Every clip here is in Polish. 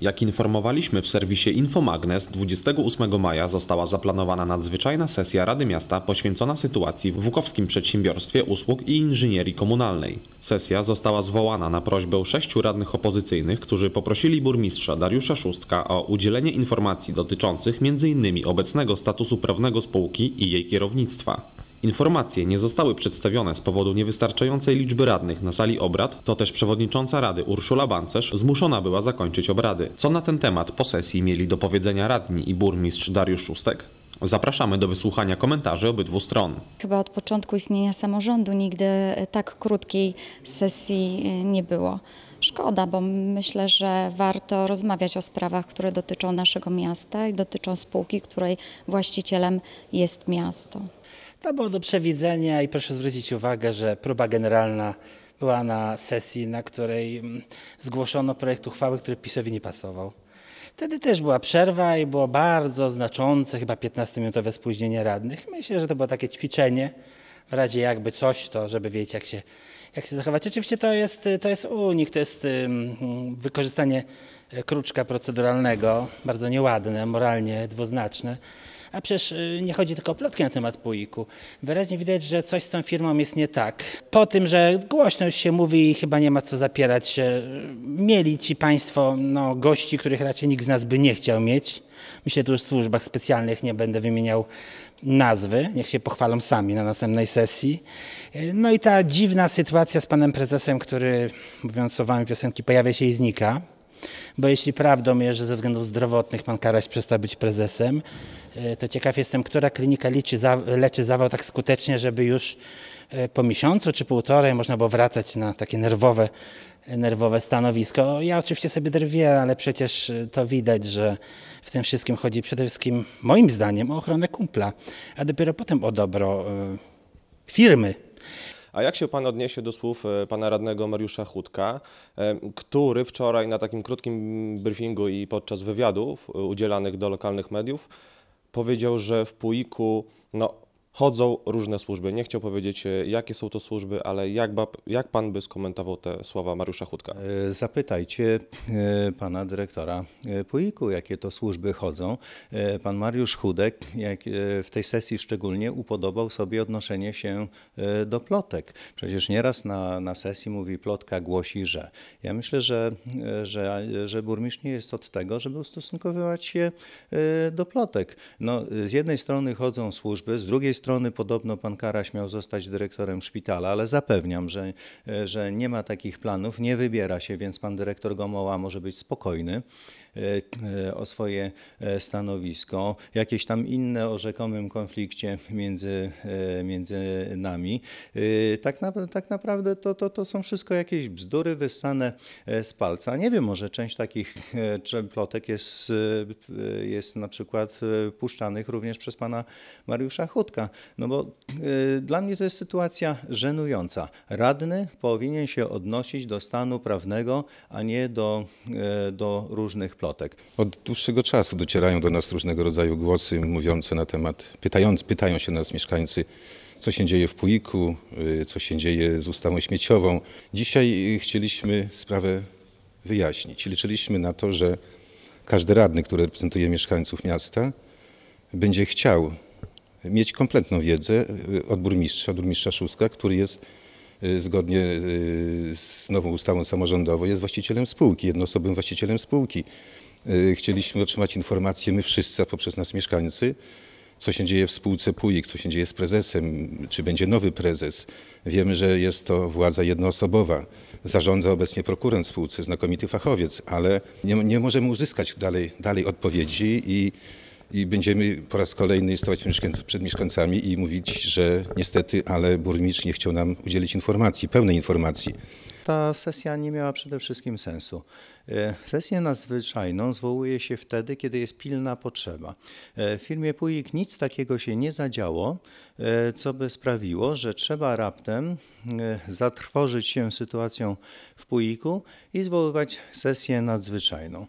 Jak informowaliśmy w serwisie Infomagnes, 28 maja została zaplanowana nadzwyczajna sesja Rady Miasta poświęcona sytuacji w Wukowskim Przedsiębiorstwie Usług i Inżynierii Komunalnej. Sesja została zwołana na prośbę sześciu radnych opozycyjnych, którzy poprosili burmistrza Dariusza Szóstka o udzielenie informacji dotyczących m.in. obecnego statusu prawnego spółki i jej kierownictwa. Informacje nie zostały przedstawione z powodu niewystarczającej liczby radnych na sali obrad, to też przewodnicząca Rady Urszula Bancerz zmuszona była zakończyć obrady. Co na ten temat po sesji mieli do powiedzenia radni i burmistrz Dariusz Szóstek? Zapraszamy do wysłuchania komentarzy obydwu stron. Chyba od początku istnienia samorządu nigdy tak krótkiej sesji e, nie było. Szkoda, bo myślę, że warto rozmawiać o sprawach, które dotyczą naszego miasta i dotyczą spółki, której właścicielem jest miasto. To było do przewidzenia i proszę zwrócić uwagę, że próba generalna była na sesji, na której mm, zgłoszono projekt uchwały, który PiSowi nie pasował. Wtedy też była przerwa i było bardzo znaczące, chyba 15-minutowe spóźnienie radnych. Myślę, że to było takie ćwiczenie, w razie jakby coś, to żeby wiedzieć jak się, jak się zachować. Oczywiście to jest, to jest unik, to jest wykorzystanie kruczka proceduralnego, bardzo nieładne, moralnie dwuznaczne. A przecież y, nie chodzi tylko o plotki na temat Puiku. Wyraźnie widać, że coś z tą firmą jest nie tak. Po tym, że głośno już się mówi i chyba nie ma co zapierać się, mieli ci państwo no, gości, których raczej nikt z nas by nie chciał mieć. Myślę tu już w służbach specjalnych, nie będę wymieniał nazwy, niech się pochwalą sami na następnej sesji. No i ta dziwna sytuacja z panem prezesem, który, mówiąc słowami piosenki, pojawia się i znika. Bo jeśli prawdą jest, że ze względów zdrowotnych pan Karaś przestał być prezesem, e, to ciekaw jestem, która klinika liczy, leczy zawał tak skutecznie, żeby już e, po miesiącu czy półtorej można było wracać na takie nerwowe, nerwowe stanowisko. Ja oczywiście sobie drwię, ale przecież to widać, że w tym wszystkim chodzi przede wszystkim, moim zdaniem, o ochronę kumpla, a dopiero potem o dobro e, firmy, a jak się Pan odniesie do słów e, Pana radnego Mariusza Chudka, e, który wczoraj na takim krótkim briefingu i podczas wywiadów e, udzielanych do lokalnych mediów powiedział, że w Puiku no, chodzą różne służby. Nie chciał powiedzieć, e, jakie są to służby, ale jak, jak pan by skomentował te słowa Mariusza Chudka? E, zapytajcie e, pana dyrektora Puiku, jakie to służby chodzą. Pan Mariusz Chudek w tej sesji szczególnie upodobał sobie odnoszenie się do plotek. Przecież nieraz na, na sesji mówi plotka głosi, że. Ja myślę, że, że, że burmistrz nie jest od tego, żeby ustosunkowywać się do plotek. No, z jednej strony chodzą służby, z drugiej strony podobno pan Karaś miał zostać dyrektorem szpitala, ale zapewniam, że, że nie ma takich planów, nie wybiera się, więc pan dyrektor Gomoła może być spokojny. E, e, o swoje e, stanowisko, jakieś tam inne o rzekomym konflikcie między, między nami. Tak, na, tak naprawdę to, to, to są wszystko jakieś bzdury wyssane z palca. Nie wiem, może część takich plotek jest, jest na przykład puszczanych również przez pana Mariusza Chudka. No bo dla mnie to jest sytuacja żenująca. Radny powinien się odnosić do stanu prawnego, a nie do, do różnych plotek. Od dłuższego czasu docierają do nas różnego rodzaju głosy mówiące na temat, pytając, pytają się nas mieszkańcy, co się dzieje w Puiku, y, co się dzieje z ustawą śmieciową. Dzisiaj chcieliśmy sprawę wyjaśnić. Liczyliśmy na to, że każdy radny, który reprezentuje mieszkańców miasta, będzie chciał mieć kompletną wiedzę y, od burmistrza, burmistrza Szóstka, który jest Y, zgodnie y, z nową ustawą samorządową jest właścicielem spółki, jednoosobowym właścicielem spółki. Chcieliśmy otrzymać informacje, my wszyscy, a poprzez nas mieszkańcy, co się dzieje w spółce PUIK, co się dzieje z prezesem, czy będzie nowy prezes. Wiemy, że jest to władza jednoosobowa. Zarządza obecnie prokurent spółce, znakomity fachowiec, ale nie, nie możemy uzyskać dalej, dalej odpowiedzi i i będziemy po raz kolejny stawać przed mieszkańcami i mówić, że niestety, ale burmistrz nie chciał nam udzielić informacji, pełnej informacji. Ta sesja nie miała przede wszystkim sensu. E, sesję nadzwyczajną zwołuje się wtedy, kiedy jest pilna potrzeba. E, w firmie Puik nic takiego się nie zadziało, e, co by sprawiło, że trzeba raptem zatrwożyć się sytuacją w Puiku i zwoływać sesję nadzwyczajną.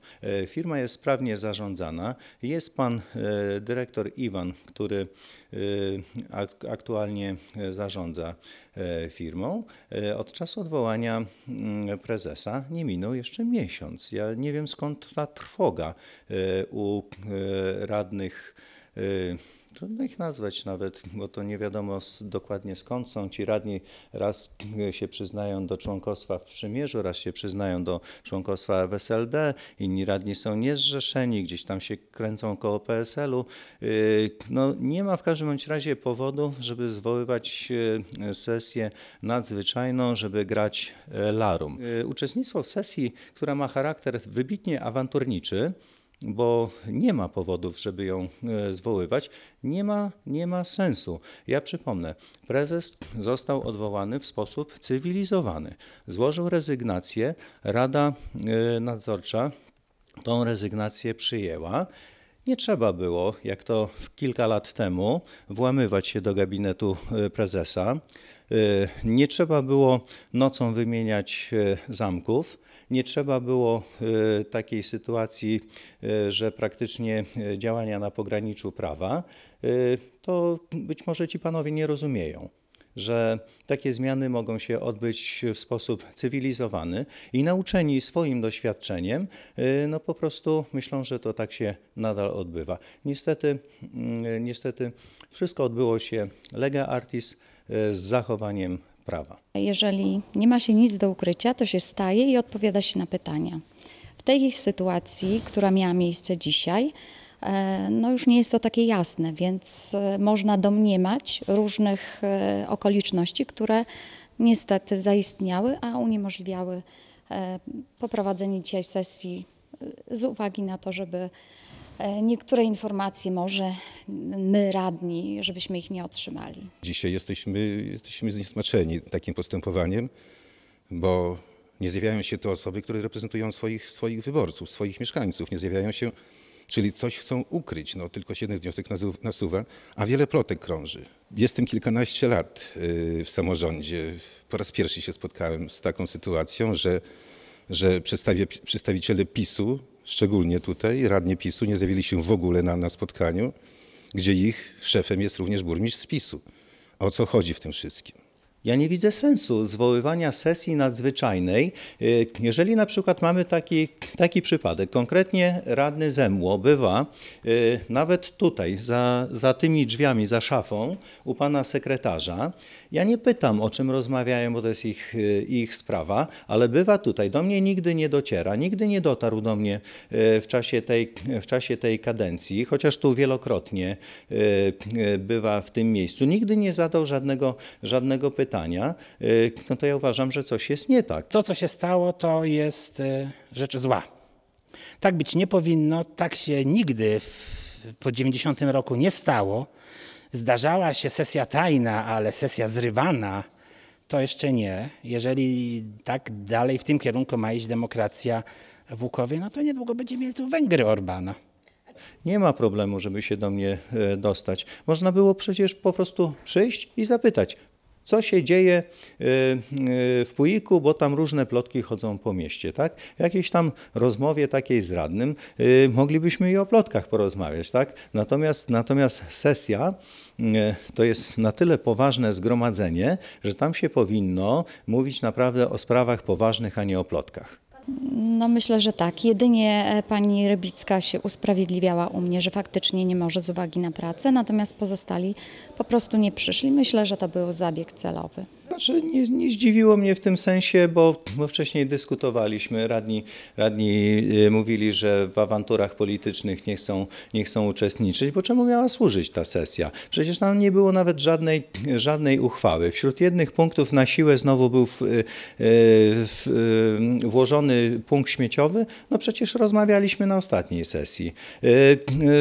Firma jest sprawnie zarządzana. Jest pan dyrektor Iwan, który aktualnie zarządza firmą. Od czasu odwołania mm, prezesa nie minął jeszcze miesiąc. Mówiąc. Ja nie wiem skąd ta trwoga e, u e, radnych. E, Trudno ich nazwać nawet, bo to nie wiadomo dokładnie skąd są ci radni. Raz się przyznają do członkostwa w Przymierzu, raz się przyznają do członkostwa w SLD, inni radni są niezrzeszeni, gdzieś tam się kręcą koło PSL-u. Y, No, nie ma w każdym bądź razie powodu, żeby zwoływać e, sesję nadzwyczajną, żeby grać e, larum. Y, Uczestnictwo w sesji, która ma charakter wybitnie awanturniczy, bo nie ma powodów, żeby ją e, zwoływać, nie ma, nie ma sensu. Ja przypomnę, prezes został odwołany w sposób cywilizowany. Złożył rezygnację, Rada e, Nadzorcza tą rezygnację przyjęła. Nie trzeba było, jak to kilka lat temu, włamywać się do gabinetu e, prezesa. Nie trzeba było nocą wymieniać zamków. Nie trzeba było e, takiej sytuacji, e, że praktycznie e, działania na pograniczu prawa. To być może ci panowie nie rozumieją że takie zmiany mogą się odbyć w sposób cywilizowany i nauczeni swoim doświadczeniem, y, no po prostu myślą, że to tak się nadal odbywa. Niestety, mm, niestety wszystko odbyło się lega artis y, z zachowaniem prawa. Jeżeli nie ma się nic do ukrycia, to się staje i odpowiada się na pytania. W tej sytuacji, która miała miejsce dzisiaj, e, no już nie jest to takie jasne, więc e, można domniemać różnych e, okoliczności, które niestety zaistniały, a uniemożliwiały poprowadzenie dzisiaj sesji z uwagi na to, żeby niektóre informacje może my radni, żebyśmy ich nie otrzymali. Dzisiaj jesteśmy, jesteśmy zniesmaczeni takim postępowaniem, bo nie zjawiają się to osoby, które reprezentują swoich, swoich wyborców, swoich mieszkańców. Nie zjawiają się, czyli coś chcą ukryć. No, tylko się jeden wniosek nasuwa, a wiele plotek krąży. Jestem kilkanaście lat y, w samorządzie. Po raz pierwszy się spotkałem z taką sytuacją, że, że przedstawiciele PiSu, szczególnie tutaj, radni PiSu, nie zjawili się w ogóle na, na spotkaniu, gdzie ich szefem jest również burmistrz z PiSu. O co chodzi w tym wszystkim? Ja nie widzę sensu zwoływania sesji nadzwyczajnej, y, jeżeli na przykład mamy taki, taki przypadek. Konkretnie radny Zemło bywa y, nawet tutaj, za, za tymi drzwiami, za szafą u pana sekretarza. Ja nie pytam, o czym rozmawiają, bo to jest ich, y, ich sprawa, ale bywa tutaj. Do mnie nigdy nie dociera, nigdy nie dotarł do mnie w czasie tej, w czasie tej kadencji, chociaż tu wielokrotnie bywa w tym miejscu. Nigdy nie zadał żadnego, żadnego pytania. Y, No to ja uważam, że coś jest nie tak. To, co się stało, to jest e, rzecz zła. Tak być nie powinno, tak się nigdy w, po 90 roku nie stało. Zdarzała się sesja tajna, ale sesja zrywana to jeszcze nie. Jeżeli tak dalej w tym kierunku ma iść demokracja w Łukowie, no to niedługo będziemy mieli tu Węgry Orbana. Nie ma problemu, żeby się do mnie e, dostać. Można było przecież po prostu przyjść i zapytać, co się dzieje e, e, w Puiku, bo tam różne plotki chodzą po mieście, tak? W jakiejś tam rozmowie takiej z radnym e, moglibyśmy i o plotkach porozmawiać, tak? Natomiast, natomiast sesja to jest na tyle poważne zgromadzenie, że tam się powinno mówić naprawdę o sprawach poważnych, a nie o plotkach. No myślę, że tak. Jedynie e, pani Rybicka się usprawiedliwiała u mnie, że faktycznie nie może z uwagi na pracę, natomiast pozostali po prostu nie przyszli. Myślę, że to był zabieg celowy. Znaczy nie, nie zdziwiło mnie w tym sensie, bo, bo wcześniej dyskutowaliśmy, radni, radni y, mówili, że w awanturach politycznych nie chcą, nie chcą uczestniczyć, bo czemu miała służyć ta sesja? Przecież tam nie było nawet żadnej, żadnej uchwały. Wśród jednych punktów na siłę znowu był w, y, y, w, y, punkt śmieciowy, no przecież rozmawialiśmy na ostatniej sesji. Y,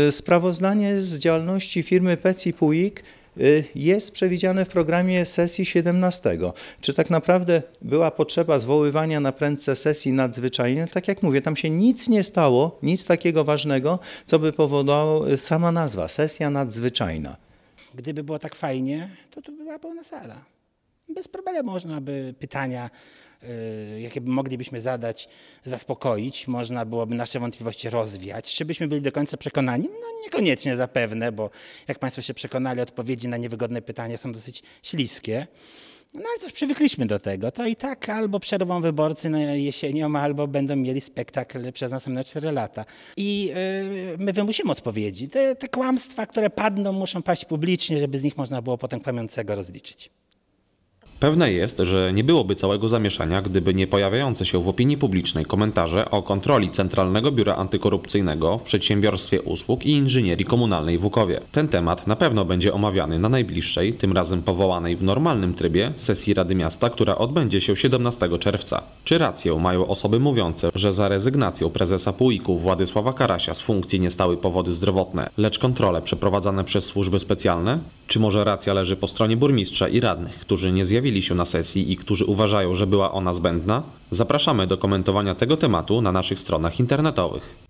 y, Sprawozdanie z działalności firmy Peci Puig y, jest przewidziane w programie sesji 17. Czy tak naprawdę była potrzeba zwoływania na prędce sesji nadzwyczajnej? Tak jak mówię, tam się nic nie stało, nic takiego ważnego, co by powodowało sama nazwa, sesja nadzwyczajna. Gdyby było tak fajnie, to tu była pełna sala. Bez problemu można by pytania, jakie by moglibyśmy zadać, zaspokoić. Można byłoby nasze wątpliwości rozwiać. Czy byśmy byli do końca przekonani? No niekoniecznie zapewne, bo jak Państwo się przekonali, odpowiedzi na niewygodne pytania są dosyć śliskie. No ale cóż, przywykliśmy do tego. To i tak albo przerwą wyborcy jesienią, albo będą mieli spektakl przez następne 4 lata. I yy, my wymusimy odpowiedzi. Te, te kłamstwa, które padną, muszą paść publicznie, żeby z nich można było potem kłamiącego rozliczyć. Pewne jest, że nie byłoby całego zamieszania, gdyby nie pojawiające się w opinii publicznej komentarze o kontroli Centralnego Biura Antykorupcyjnego w Przedsiębiorstwie Usług i Inżynierii Komunalnej w Łukowie. Ten temat na pewno będzie omawiany na najbliższej, tym razem powołanej w normalnym trybie, sesji Rady Miasta, która odbędzie się 17 czerwca. Czy rację mają osoby mówiące, że za rezygnacją prezesa PUIK-u Władysława Karasia z funkcji nie stały powody zdrowotne, lecz kontrole przeprowadzane przez służby specjalne? Czy może racja leży po stronie burmistrza i radnych, którzy nie zjawili się na sesji i którzy uważają, że była ona zbędna? Zapraszamy do komentowania tego tematu na naszych stronach internetowych.